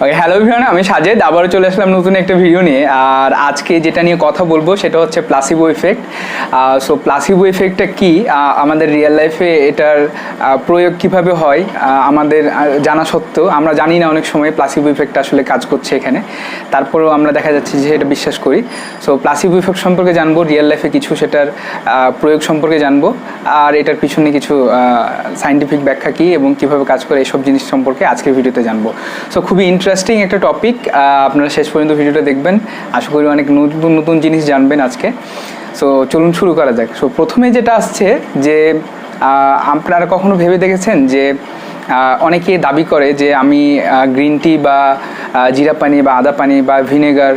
Hello viewer আমি সাজেদ। আবারও চলে আসলাম নতুন একটা ভিডিও নিয়ে। আর আজকে যেটা নিয়ে কথা বলব, সেটা হচ্ছে প্লাসিবো ইফেক্ট সো প্লাসিবো ইফেক্টটা কি? আমাদের রিয়েল লাইফে এটার প্রয়োগ কীভাবে হয়? আমাদের জানা সত্ত্বেও, আমরা জানি না অনেক সময় প্লাসিবো ইফেক্ট আসলে কাজ করছে এখানে। তারপরেও আমরা দেখা যাচ্ছে যে এটা বিশ্বাস করি। সো প্লাসিবো ইফেক্ট সম্পর্কে জানব রিয়েল লাইফে কিছু সেটার প্রয়োগ সম্পর্কে জানব। আর এটার পিছনে কিছু সাইন্টিফিক ব্যাখ্যা কী এবং কীভাবে কাজ করে এসব জিনিস সম্পর্কে আজকের ভিডিওতে জানব। সো খুবই ইন্টারেস্টিং একটা টপিক আপনারা শেষ পর্যন্ত ভিডিওটা দেখবেন। আশা করি অনেক নতুন নতুন জিনিস জানবেন আজকে। সো চলুন শুরু করা যাক। সো প্রথমে যেটা আসছে যে আপনারা কখনো ভেবে দেখেছেন যে অনেকে দাবি করে যে আমি গ্রিন টি বা জিরা পানি বা আদা পানি বা ভিনেগার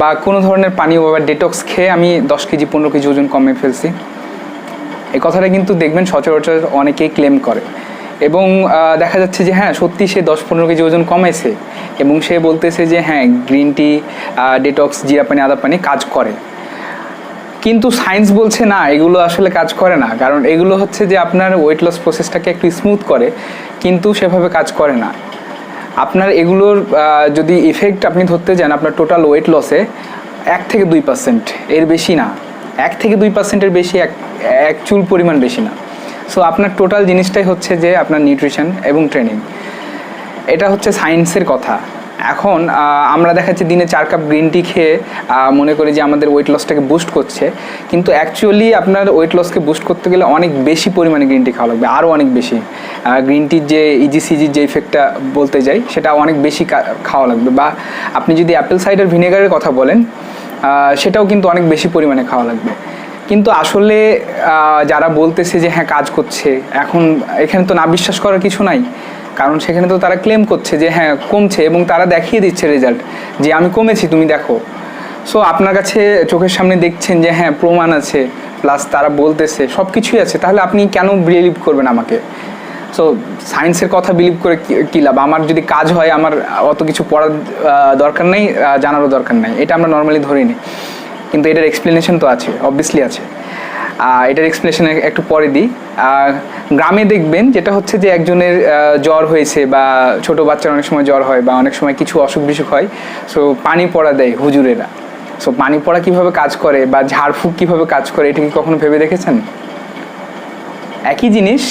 বা কোনো ধরনের পানি বা ডেটক্স খেয়ে আমি দশ কেজি, পনেরো কেজি ওজন কমে ফেলছি। এই কথাটা কিন্তু দেখবেন সচরাচর অনেকেই ক্লেম করে। এবং দেখা যাচ্ছে যে হ্যাঁ সত্যি সে দশ পনেরো কেজি ওজন কমেছে এবং সে বলতেছে যে হ্যাঁ গ্রিন টি ডেটক্স জিরা পানি, আদা পানি কাজ করে। কিন্তু সায়েন্স বলছে, না, এগুলো আসলে কাজ করে না। কারণ এগুলো হচ্ছে যে, আপনার ওয়েট লস প্রসেসটাকে একটু স্মুথ করে, কিন্তু সেভাবে কাজ করে না। আপনার এগুলোর যদি ইফেক্ট আপনি ধরতে যান, আপনার টোটাল ওয়েট লসে এক থেকে দুই পার্সেন্ট এর বেশি না। এক থেকে দুই পার্সেন্টের বেশি এক এক চুল পরিমাণ বেশি না। সো আপনার টোটাল জিনিসটাই হচ্ছে যে আপনার নিউট্রিশন এবং ট্রেনিং এটা হচ্ছে সায়েন্সের কথা। এখন আমরা দেখাচ্ছি দিনে চার কাপ গ্রিন টি খেয়ে মনে করি যে আমাদের ওয়েট লসটাকে বুস্ট করছে। কিন্তু অ্যাকচুয়ালি আপনার ওয়েট লসকে বুস্ট করতে গেলে অনেক বেশি পরিমাণে গ্রিন টি খাওয়া লাগবে আরও অনেক বেশি। গ্রিন টির যে ইজিসিজির যে ইফেক্টটা বলতে যাই, সেটা অনেক বেশি খাওয়া লাগবে। বা আপনি যদি অ্যাপেল সাইডার ভিনেগারের কথা বলেন সেটাও কিন্তু অনেক বেশি পরিমাণে খাওয়া লাগবে। কিন্তু আসলে যারা বলতেছে যে হ্যাঁ কাজ করছে, এখন এখানে তো না বিশ্বাস করার কিছু নাই। কারণ সেখানে তো তারা ক্লেম করছে যে হ্যাঁ কমছে এবং তারা দেখিয়ে দিচ্ছে রেজাল্ট যে আমি কমেছি, তুমি দেখো। সো আপনার কাছে চোখের সামনে দেখছেন যে হ্যাঁ প্রমাণ আছে প্লাস তারা বলতেছে সব কিছুই আছে, তাহলে আপনি কেন বিলিভ করবেন আমাকে? সো সায়েন্সের কথা বিলিভ করে কি- লাভ? আমার যদি কাজ হয়, আমার অত কিছু পড়ার দরকার নেই জানারও দরকার নেই। এটা আমরা নর্মালি ধরে নিই। কিন্তু এটার এক্সপ্লেনেশন তো আছে অবভিয়াসলি আছে। এটার এক্সপ্লেনেশন একটু পরে দিই। গ্রামে দেখবেন যেটা হচ্ছে যে একজনের জ্বর হয়েছে বা ছোট বাচ্চার অনেক সময় জ্বর হয় বা অনেক সময় কিছু অসুখ বিসুখ হয় সো পানি পড়া দেয় হুজুরেরা। সো পানি পড়া কীভাবে কাজ করে বা ঝাড়ফুঁক কীভাবে কাজ করে, এটা কি কখনো ভেবে দেখেছেন? একই জিনিস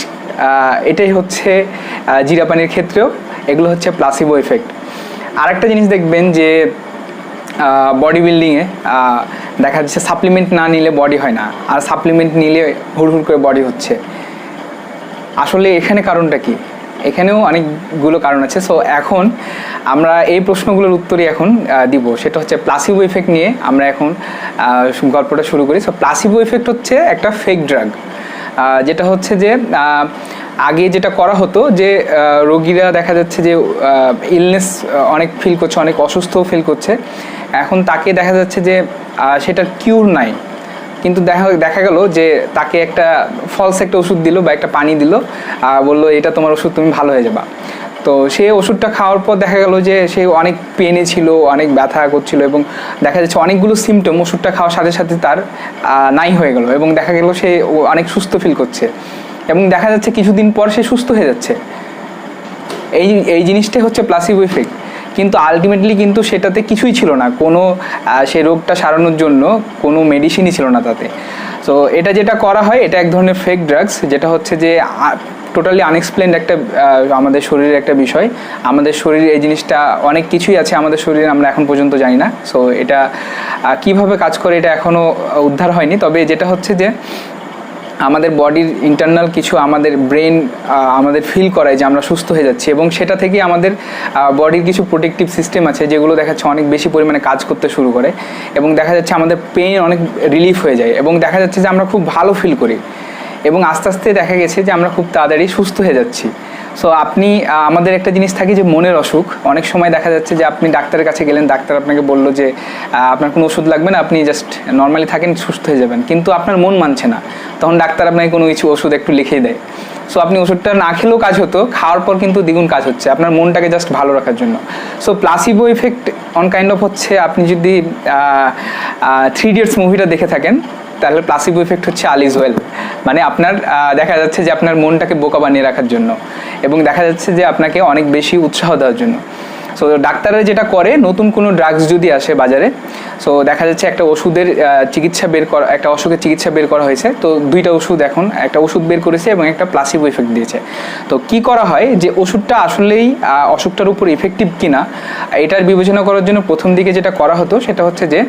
এটাই হচ্ছে জিরা পানির ক্ষেত্রেও, এগুলো হচ্ছে প্লাসিবো এফেক্ট আরেকটা জিনিস দেখবেন যে বডি বিল্ডিংয়ে দেখা যাচ্ছে সাপ্লিমেন্ট না নিলে বডি হয় না। আর সাপ্লিমেন্ট নিলে হুড় হুড় করে বডি হচ্ছে। আসলে এখানে কারণটা কি? এখানেও অনেকগুলো কারণ আছে। সো এখন আমরা এই প্রশ্নগুলোর উত্তরই এখন দিব। সেটা হচ্ছে প্লাসিবো ইফেক্ট নিয়ে আমরা এখন গল্পটা শুরু করি। সো প্লাসিবো ইফেক্ট হচ্ছে একটা ফেক ড্রাগ যেটা হচ্ছে যে আগে যেটা করা হতো যে রোগীরা দেখা যাচ্ছে যে ইলনেস অনেক ফিল করছে, অনেক অসুস্থও ফিল করছে। এখন তাকে দেখা যাচ্ছে যে সেটার কিউর নাই। কিন্তু দেখা দেখা গেল যে তাকে একটা ফলস একটা ওষুধ দিল বা একটা পানি দিল, আর বলল, এটা তোমার ওষুধ, তুমি ভালো হয়ে যাবা। তো সে ওষুধটা খাওয়ার পর দেখা গেল যে সে অনেক পেনে ছিল, অনেক ব্যথা করছিল এবং দেখা যাচ্ছে অনেকগুলো সিমটম ওষুধটা খাওয়ার সাথে সাথে তার নাই হয়ে গেল এবং দেখা গেল সে অনেক সুস্থ ফিল করছে এবং দেখা যাচ্ছে কিছুদিন পর সে সুস্থ হয়ে যাচ্ছে। এই এই জিনিসটাই হচ্ছে প্লাসিবো ইফেক্ট কিন্তু আলটিমেটলি কিন্তু সেটাতে কিছুই ছিল না। কোনো সেই রোগটা সারানোর জন্য কোনো মেডিসিনই ছিল না তাতে। তো এটা যেটা করা হয়, এটা এক ধরনের ফেক ড্রাগস যেটা হচ্ছে যে টোটালি আনএক্সপ্লেন্ড একটা আমাদের শরীরের একটা বিষয়। আমাদের শরীরে এই জিনিসটা অনেক কিছুই আছে, আমাদের শরীরে আমরা এখন পর্যন্ত জানি না। সো এটা কীভাবে কাজ করে, এটা এখনও উদ্ধার হয়নি। তবে যেটা হচ্ছে যে আমাদের বডির ইন্টারনাল কিছু আমাদের ব্রেন আমাদের ফিল করায় যে আমরা সুস্থ হয়ে যাচ্ছি এবং সেটা থেকে আমাদের বডির কিছু প্রোটেকটিভ সিস্টেম আছে যেগুলো দেখা যাচ্ছে অনেক বেশি পরিমাণে কাজ করতে শুরু করে এবং দেখা যাচ্ছে আমাদের পেন অনেক রিলিফ হয়ে যায় এবং দেখা যাচ্ছে যে আমরা খুব ভালো ফিল করি এবং আস্তে আস্তে দেখা গেছে যে আমরা খুব তাড়াতাড়ি সুস্থ হয়ে যাচ্ছি। সো আপনি আমাদের একটা জিনিস থাকে যে মনের অসুখ। অনেক সময় দেখা যাচ্ছে যে আপনি ডাক্তারের কাছে গেলেন, ডাক্তার আপনাকে বলল যে আপনার কোনো ওষুধ লাগবে না, আপনি জাস্ট নর্মালি থাকেন, সুস্থ হয়ে যাবেন। কিন্তু আপনার মন মানছে না। তখন ডাক্তার আপনাকে কোনো কিছু ওষুধ একটু লিখে দেয়। সো আপনি ওষুধটা না খেলেও কাজ হতো, খাওয়ার পর কিন্তু দ্বিগুণ কাজ হচ্ছে, আপনার মনটাকে জাস্ট ভালো রাখার জন্য। So placebo effect on kind of হচ্ছে, আপনি যদি থ্রি ইডিয়টস মুভিটা দেখে থাকেন তাহলে প্লাসিবো ইফেক্ট হচ্ছে আলিজ ওয়েল মানে আপনার দেখা যাচ্ছে যে আপনার মনটাকে বোকা বানিয়ে রাখার জন্য এবং দেখা যাচ্ছে যে আপনাকে অনেক বেশি উৎসাহ দেওয়ার জন্য। সো ডাক্তাররা যেটা করে, নতুন কোনো ড্রাগস যদি আসে বাজারে সো দেখা যাচ্ছে একটা ওষুধের চিকিৎসা বের করা, একটা অসুখের চিকিৎসা বের করা হয়েছে। তো দুইটা ওষুধ এখন, একটা ওষুধ বের করেছে এবং একটা প্লাসিবো ইফেক্ট দিয়েছে। তো কি করা হয় যে, ওষুধটা আসলেই অসুখটার উপর ইফেক্টিভ কিনা, এটার বিবেচনা করার জন্য প্রথম দিকে যেটা করা হতো, সেটা হচ্ছে যে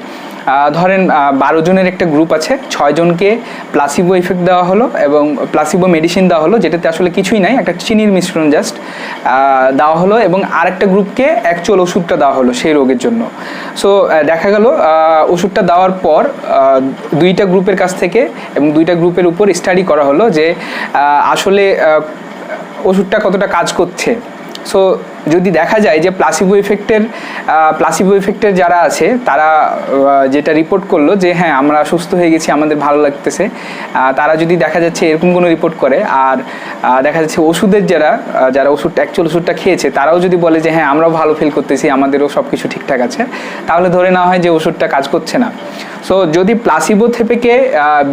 ধরেন বারো জনের একটা গ্রুপ আছে, ছয় জনকে প্লাসিবো ইফেক্ট দেওয়া হলো এবং প্লাসিবো মেডিসিন দেওয়া হলো, যেটাতে আসলে কিছুই নাই, একটা চিনির মিশ্রণ জাস্ট দেওয়া হলো এবং আরেকটা গ্রুপকে অ্যাকচুয়াল ওষুধটা দেওয়া হলো সেই রোগের জন্য। সো দেখা গেল ওষুধটা দেওয়ার পর দুইটা গ্রুপের কাছ থেকে এবং দুইটা গ্রুপের উপর স্টাডি করা হলো যে আসলে ওষুধটা কতটা কাজ করছে। সো যদি দেখা যায় যে প্লাসিবো ইফেক্টের প্লাসিবো ইফেক্টের যারা আছে, তারা যেটা রিপোর্ট করল যে হ্যাঁ আমরা সুস্থ হয়ে গেছি, আমাদের ভালো লাগতেছে তারা যদি দেখা যাচ্ছে এরকম কোনো রিপোর্ট করে, আর দেখা যাচ্ছে ওষুধের যারা যারা ওষুধ অ্যাকচুয়াল ওষুধটা খেয়েছে, তারাও যদি বলে যে হ্যাঁ আমরাও ভালো ফিল করতেছি, আমাদেরও সব কিছু ঠিকঠাক আছে, তাহলে ধরে নেওয়া হয় যে, ওষুধটা কাজ করছে না। সো যদি প্লাসিবো থেকেকে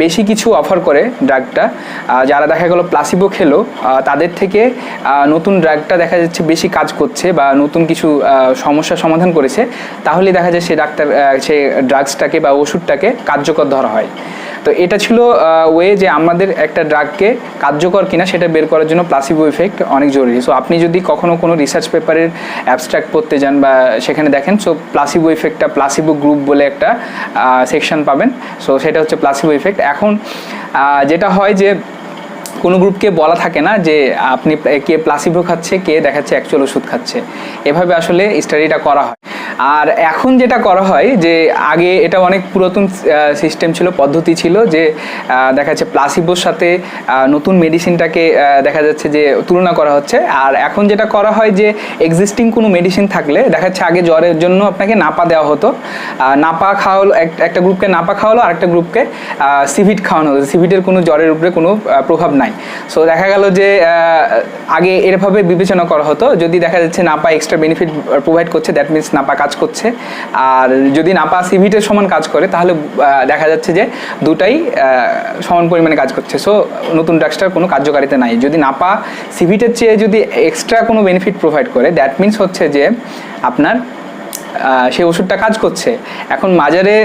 বেশি কিছু অফার করে ড্রাগটা যারা দেখা গেলো প্লাসিবো খেলো তাদের থেকে নতুন ড্রাগটা দেখা যাচ্ছে বেশি কাজ করছে বা নতুন কিছু আহ, সমস্যার সমাধান করেছে তাহলে দেখা যায় সে ডাক্তার সে ড্রাগসটাকে বা ওষুধটাকে কার্যকর ধরা হয়। তো এটা ছিল ওয়ে যে আমাদের একটা ড্রাগকে কার্যকর কিনা সেটা বের করার জন্য প্লাসিবো ইফেক্ট অনেক জরুরি। সো আপনি যদি কখনো কোনো রিসার্চ পেপারের অ্যাবস্ট্রাক্ট পড়তে যান বা সেখানে দেখেন সো প্লাসিবো ইফেক্টটা প্লাসিবো গ্রুপ বলে একটা সেকশন পাবেন। সো সেটা হচ্ছে প্লাসিবো ইফেক্ট এখন যেটা হয় যে কোনো গ্রুপকে বলা থাকে না যে আপনি কে প্লাসিভো খাচ্ছে, কে দেখাচ্ছে অ্যাকচুয়াল ওষুধ খাচ্ছে। এভাবে আসলে স্টাডিটা করা হয়। আর এখন যেটা করা হয় যে আগে এটা অনেক পুরাতন সিস্টেম ছিল, পদ্ধতি ছিল যে দেখা যাচ্ছে প্লাসিবোর সাথে নতুন মেডিসিনটাকে দেখা যাচ্ছে যে তুলনা করা হচ্ছে। আর এখন যেটা করা হয় যে এক্সিস্টিং কোনো মেডিসিন থাকলে, দেখা যাচ্ছে আগে জ্বরের জন্য আপনাকে নাপা দেওয়া হতো। নাপা খাওয়ালো, এক- একটা গ্রুপকে নাপা খাওয়ালো আর একটা গ্রুপকে সিভিট খাওয়ানো হতো। সিভিটের কোনো জ্বরের উপরে কোনো প্রভাব নাই। সো দেখা গেল যে আগে এরভাবে বিবেচনা করা হতো। যদি দেখা যাচ্ছে নাপা এক্সট্রা বেনিফিট প্রোভাইড করছে দ্যাট মিনস নাপা কাজ করছে। আর যদি নাপা সিভিটের সমান কাজ করে, তাহলে দেখা যাচ্ছে যে দুটাই সমান পরিমাণে কাজ করছে। সো নতুন ড্রাগসটার কোনো কার্যকারিতা নাই। যদি নাপা সিভিটের চেয়ে যদি এক্সট্রা কোনো বেনিফিট প্রোভাইড করে দ্যাট মিনস হচ্ছে যে আপনার সেই ওষুধটা কাজ করছে। এখন মাজারে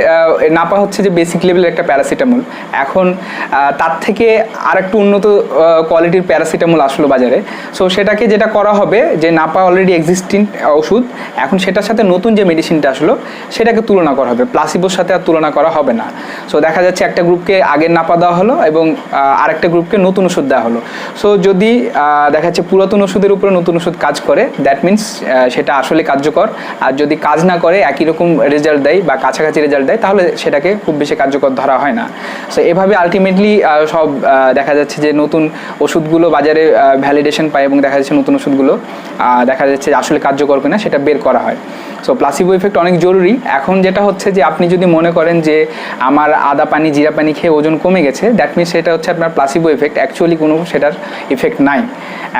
নাপা হচ্ছে যে বেসিক লেভেলের একটা প্যারাসিটামল এখন তার থেকে আর একটু উন্নত কোয়ালিটির প্যারাসিটামল আসলো বাজারে। সো সেটাকে যেটা করা হবে যে, নাপা অলরেডি এক্সিস্টিং ওষুধ, এখন সেটার সাথে নতুন যে মেডিসিনটা আসলো, সেটাকে তুলনা করা হবে। প্লাসিবোর সাথে আর তুলনা করা হবে না। সো দেখা যাচ্ছে একটা গ্রুপকে আগের নাপা দেওয়া হলো এবং আরেকটা গ্রুপকে নতুন ওষুধ দেওয়া হলো। সো যদি দেখা যাচ্ছে পুরাতন ওষুধের উপরে নতুন ওষুধ কাজ করে দ্যাট মিনস সেটা আসলে কার্যকর। আর যদি কাজ না করে একই রকম রেজাল্ট দেয় বা কাছাকাছি রেজাল্ট দেয়, তাহলে সেটাকে খুব বেশি কার্যকর ধরা হয় না। সো এভাবে আলটিমেটলি সব দেখা যাচ্ছে যে নতুন ওষুধগুলো বাজারে ভ্যালিডেশন পায় এবং দেখা যাচ্ছে নতুন ওষুধগুলো দেখা যাচ্ছে আসলে কার্যকর কিনা সেটা বের করা হয়। সো প্লাসিবো ইফেক্ট অনেক জরুরি। এখন যেটা হচ্ছে যে আপনি যদি মনে করেন যে আমার আদা পানি, জিরা পানি খেয়ে ওজন কমে গেছে দ্যাট মিনস সেটা হচ্ছে আপনার প্লাসিবো ইফেক্ট অ্যাকচুয়ালি কোনো সেটার ইফেক্ট নাই।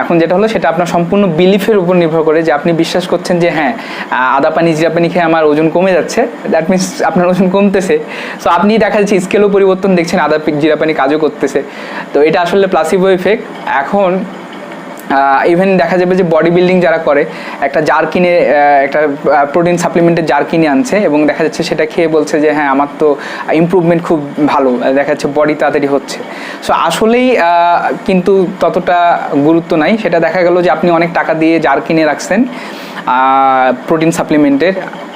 এখন যেটা হলো সেটা আপনার সম্পূর্ণ বিলিফের উপর নির্ভর করে যে আপনি বিশ্বাস করছেন যে হ্যাঁ আদা পানি জিরা আপনি খেয়ে আমার ওজন কমে যাচ্ছে। দ্যাট মিনস আপনার ওজন কমতেছে। সো আপনি দেখা যাচ্ছে স্কেলও পরিবর্তন দেখছেন, আদা পিক জিরাপানি, কাজও করতেছে। তো এটা আসলে প্লাসিবো ইফেক্ট এখন ইভেন দেখা যাবে যে বডি বিল্ডিং যারা করে, একটা জার কিনে একটা প্রোটিন সাপ্লিমেন্টের জার কিনে আনছে এবং দেখা যাচ্ছে সেটা খেয়ে বলছে যে হ্যাঁ আমার তো ইমপ্রুভমেন্ট খুব ভালো। দেখা যাচ্ছে বডি তাড়াতাড়ি হচ্ছে। সো আসলেই কিন্তু ততটা গুরুত্ব নাই। সেটা দেখা গেল যে আপনি অনেক টাকা দিয়ে জার কিনে রাখছেন প্রোটিন সাপ্লিমেন্টের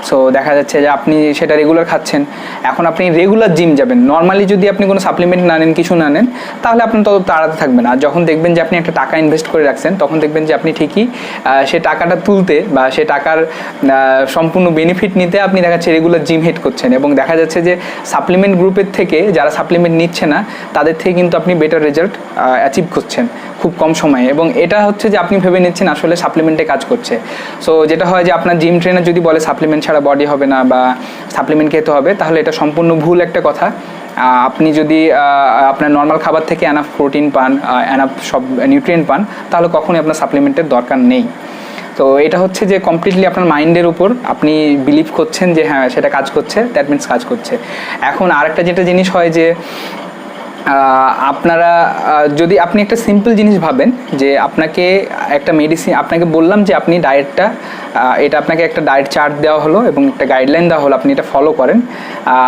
সো দেখা যাচ্ছে যে আপনি সেটা রেগুলার খাচ্ছেন। এখন আপনি রেগুলার জিম যাবেন। নর্মালি যদি আপনি কোনো সাপ্লিমেন্ট না নেন, কিছু না নেন, তাহলে আপনি তত তাড়াতে থাকবেন আর যখন দেখবেন যে আপনি একটা টাকা ইনভেস্ট করে রাখছেন তখন দেখবেন যে আপনি ঠিকই সে টাকাটা তুলতে বা সে টাকার সম্পূর্ণ বেনিফিট নিতে আপনি দেখা যাচ্ছে রেগুলার জিম হেড করছেন এবং দেখা যাচ্ছে যে সাপ্লিমেন্ট গ্রুপের থেকে যারা সাপ্লিমেন্ট নিচ্ছে না, তাদের থেকে কিন্তু আপনি বেটার রেজাল্ট অ্যাচিভ করছেন খুব কম সময়ে এবং এটা হচ্ছে যে আপনি ভেবে নিচ্ছেন আসলে সাপ্লিমেন্টে কাজ করছে। সো যেটা হয় যে আপনার জিম ট্রেনার যদি বলে সাপ্লিমেন্ট ছাড়া বডি হবে না বা সাপ্লিমেন্ট খেতে হবে, তাহলে এটা সম্পূর্ণ ভুল একটা কথা। আপনি যদি আপনার নর্মাল খাবার থেকে অ্যানাফ প্রোটিন পান অ্যানাফ সব নিউট্রিয়েন্ট পান, তাহলে কখনোই আপনার সাপ্লিমেন্টের দরকার নেই। তো এটা হচ্ছে যে কমপ্লিটলি আপনার মাইন্ডের উপর আপনি বিলিভ করছেন যে হ্যাঁ সেটা কাজ করছে দ্যাট মিনস কাজ করছে। এখন আরেকটা যেটা জিনিস হয় যে আপনারা যদি আপনি একটা সিম্পল জিনিস ভাবেন যে আপনাকে একটা মেডিসিন আপনাকে বললাম যে আপনি ডায়েটটা এটা আপনাকে একটা ডায়েট চার্ট দেওয়া হলো এবং একটা গাইডলাইন দেওয়া হলো, আপনি এটা ফলো করেন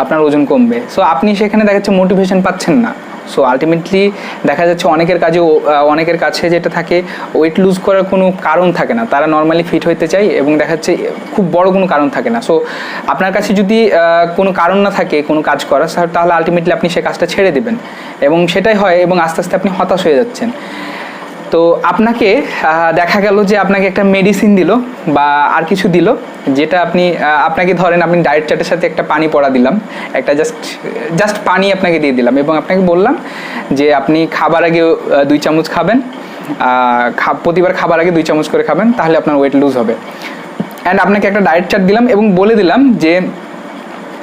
আপনার ওজন কমবে। সো আপনি সেখানে দেখা যাচ্ছে মোটিভেশন পাচ্ছেন না। সো আলটিমেটলি দেখা যাচ্ছে অনেকের কাজে অনেকের কাছে যেটা থাকে ওয়েট লুজ করার কোনো কারণ থাকে না। তারা নর্মালি ফিট হইতে চায় এবং দেখা যাচ্ছে খুব বড় কোনো কারণ থাকে না। সো আপনার কাছে যদি কোনো কারণ না থাকে কোনো কাজ করার, তাহলে- তাহলে আলটিমেটলি আপনি সে কাজটা ছেড়ে দেবেন। এবং সেটাই হয় এবং আস্তে আস্তে আপনি হতাশ হয়ে যাচ্ছেন। তো আপনাকে দেখা গেল যে আপনাকে একটা মেডিসিন দিল বা আর কিছু দিল, যেটা আপনি আপনাকে ধরেন আপনি ডায়েট চার্টের সাথে একটা পানি পড়া দিলাম, একটা জাস্ট জাস্ট পানি আপনাকে দিয়ে দিলাম এবং আপনাকে বললাম যে আপনি খাবার আগে দুই চামচ খাবেন প্রতিবার খাবার আগে দুই চামচ করে খাবেন, তাহলে আপনার ওয়েট লুজ হবে। অ্যান্ড আপনাকে একটা ডায়েট চার্ট দিলাম এবং বলে দিলাম যে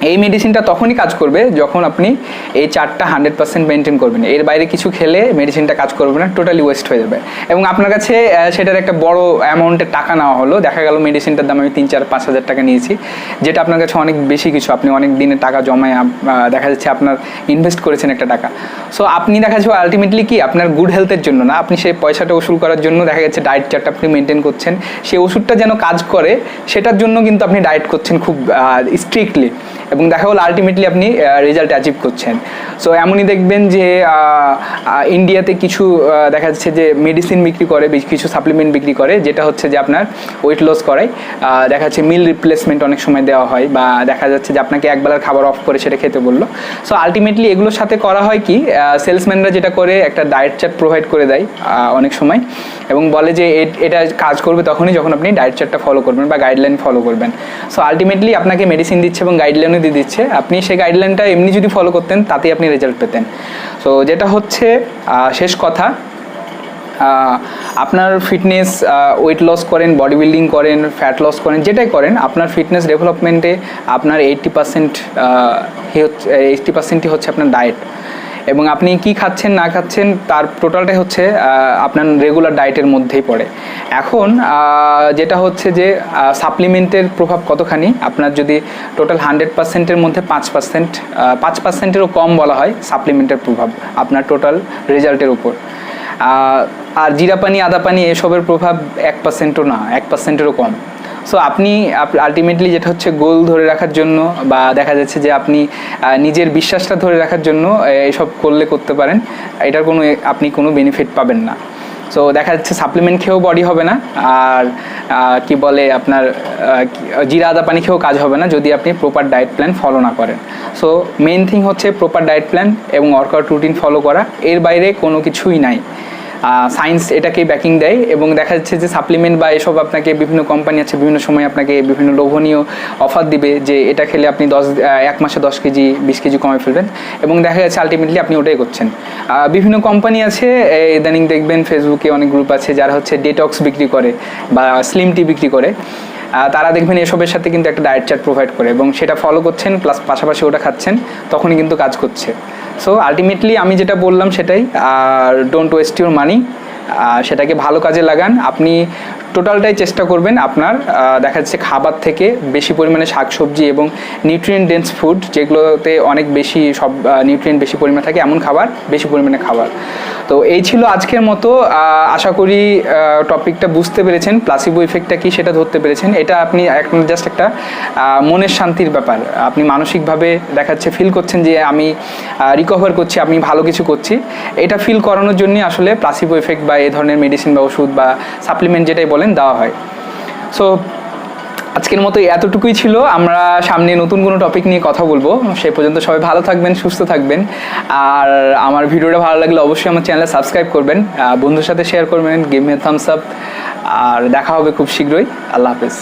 এই মেডিসিনটা তখনই কাজ করবে যখন আপনি এই চারটা হান্ড্রেড পার্সেন্ট মেনটেন করবেন। এর বাইরে কিছু খেলে মেডিসিনটা কাজ করবে না টোটালি ওয়েস্ট হয়ে যাবে। এবং আপনার কাছে সেটার একটা বড় অ্যামাউন্টের টাকা নেওয়া হলো। দেখা গেল মেডিসিনটার দাম আমি তিন, চার, পাঁচ হাজার টাকা নিয়েছি। যেটা আপনার কাছে অনেক বেশি কিছু। আপনি অনেক দিনের টাকা জমায় দেখা যাচ্ছে আপনার ইনভেস্ট করেছেন একটা টাকা। সো আপনি দেখা যাচ্ছে আলটিমেটলি কি? আপনার গুড হেলথের জন্য না। আপনি সেই পয়সাটা উসুল করার জন্য দেখা যাচ্ছে ডায়েট চার্ট আপনি মেনটেন করছেন। সেই ওষুধটা যেন কাজ করে, সেটার জন্য কিন্তু আপনি ডায়েট করছেন খুব স্ট্রিক্টলি এবং দেখা গেলো আলটিমেটলি আপনি রেজাল্ট অ্যাচিভ করছেন। সো এমনই দেখবেন যে ইন্ডিয়াতে কিছু দেখা যাচ্ছে যে মেডিসিন বিক্রি করে কিছু সাপ্লিমেন্ট বিক্রি করে, যেটা হচ্ছে যে আপনার ওয়েট লস করায়। দেখা যাচ্ছে মিল রিপ্লেসমেন্ট অনেক সময় দেওয়া হয়, বা দেখা যাচ্ছে যে আপনাকে একবেলার খাবার অফ করে সেটা খেতে বলল। সো আলটিমেটলি এগুলোর সাথে করা হয় কি সেলসম্যানরা যেটা করে, একটা ডায়েট চার্ট প্রোভাইড করে দেয় অনেক সময়। এবং বলে যে এটা কাজ করবে তখনই যখন আপনি ডায়েট চার্টটা ফলো করবেন, বা গাইডলাইন ফলো করবেন। সো আলটিমেটলি আপনাকে মেডিসিন দিচ্ছে এবং গাইডলাইনও দিয়ে দিচ্ছে। আপনি সেই গাইডলাইনটা এমনি যদি ফলো করতেন, তাতেই আপনি রেজাল্ট পেতেন। সো যেটা হচ্ছে শেষ কথা আপনার ফিটনেস ওয়েট লস করেন বডি বিল্ডিং করেন ফ্যাট লস করেন, যেটাই করেন, আপনার ফিটনেস ডেভেলপমেন্টে আপনার এইট্টি পার্সেন্ট এইটটি পার্সেন্টই হচ্ছে আপনার ডায়েট এবং আপনি কি খাচ্ছেন, না খাচ্ছেন, তার টোটালটাই হচ্ছে আপনার রেগুলার ডায়েটের মধ্যেই পড়ে। এখন যেটা হচ্ছে যে সাপ্লিমেন্টের প্রভাব কতখানি? আপনার যদি টোটাল হান্ড্রেড পার্সেন্টের মধ্যে পাঁচ পার্সেন্ট পাঁচ পার্সেন্টেরও কম বলা হয় সাপ্লিমেন্টের প্রভাব, আপনার টোটাল রেজাল্টের উপর। আর জিরা পানি, আদা পানি, এসবের প্রভাব এক পার্সেন্টও না, এক পার্সেন্টেরও কম। সো আপনি আলটিমেটলি যেটা হচ্ছে গোল ধরে রাখার জন্য বা দেখা যাচ্ছে যে আপনি নিজের বিশ্বাসটা ধরে রাখার জন্য এসব করলে করতে পারেন, এটার কোনো, আপনি কোনো বেনিফিট পাবেন না। সো দেখা যাচ্ছে সাপ্লিমেন্ট খেয়েও বডি হবে না, আর কি বলে আপনার জিরা আদা পানি খেয়েও কাজ হবে না যদি আপনি প্রপার ডায়েট প্ল্যান ফলো না করেন। সো মেন থিং হচ্ছে প্রপার ডায়েট প্ল্যান এবং ওয়ার্কআউট রুটিন ফলো করা, এর বাইরে কোনো কিছুই নাই। সায়েন্স এটাকে ব্যাকিং দেয় এবং দেখা যাচ্ছে যে সাপ্লিমেন্ট বা এসব আপনাকে বিভিন্ন কোম্পানি আছে, বিভিন্ন সময় আপনাকে বিভিন্ন লোভনীয় অফার দিবে যে এটা খেলে আপনি দশ এক মাসে দশ কেজি, বিশ কেজি কমে ফেলবেন এবং দেখা যাচ্ছে আলটিমেটলি আপনি ওটাই করছেন। বিভিন্ন কোম্পানি আছে ইদানিং দেখবেন ফেসবুকে অনেক গ্রুপ আছে যারা হচ্ছে ডেটক্স বিক্রি করে বা স্লিম টি বিক্রি করে। তারা দেখবেন এসবের সাথে কিন্তু একটা ডায়েট চার্ট প্রোভাইড করে এবং সেটা ফলো করছেন প্লাস পাশাপাশি ওটা খাচ্ছেন, তখনই কিন্তু কাজ করছে। সো আলটিমেটলি আমি যেটা বললাম সেটাই, আর ডোন্ট ওয়েস্ট ইউর মানি সেটাকে ভালো কাজে লাগান। আপনি টোটালটাই চেষ্টা করবেন আপনার দেখা যাচ্ছে খাবার থেকে বেশি পরিমাণে শাকসবজি এবং নিউট্রিয়েন্ট ডেন্স ফুড যেগুলোতে অনেক বেশি সব নিউট্রিয়েন্ট বেশি পরিমাণে থাকে, এমন খাবার, বেশি পরিমাণে খাবার। তো এই ছিল আজকের মতো আশা করি টপিকটা বুঝতে পেরেছেন প্লাসিবো ইফেক্টটা কি সেটা ধরতে পেরেছেন, এটা আপনি এখন জাস্ট একটা মনের শান্তির ব্যাপার। আপনি মানসিকভাবে দেখাচ্ছে ফিল করছেন যে আমি রিকভার করছি, আমি ভালো কিছু করছি। এটা ফিল করানোর জন্যই আসলে প্লাসিবো ইফেক্ট বা এই ধরনের মেডিসিন বা ওষুধ বা সাপ্লিমেন্ট যেটাই বলেন দেওয়া হয়। সো আজকের মতো এতটুকুই ছিল। আমরা সামনে নতুন কোনো টপিক নিয়ে কথা বলব। সেই পর্যন্ত সবাই ভালো থাকবেন, সুস্থ থাকবেন। আর আমার ভিডিওটা ভালো লাগলে অবশ্যই আমার চ্যানেলে সাবস্ক্রাইব করবেন। বন্ধুর সাথে শেয়ার করবেন। গেম থামস আপ আর দেখা হবে খুব শীঘ্রই। আল্লাহ হাফেজ।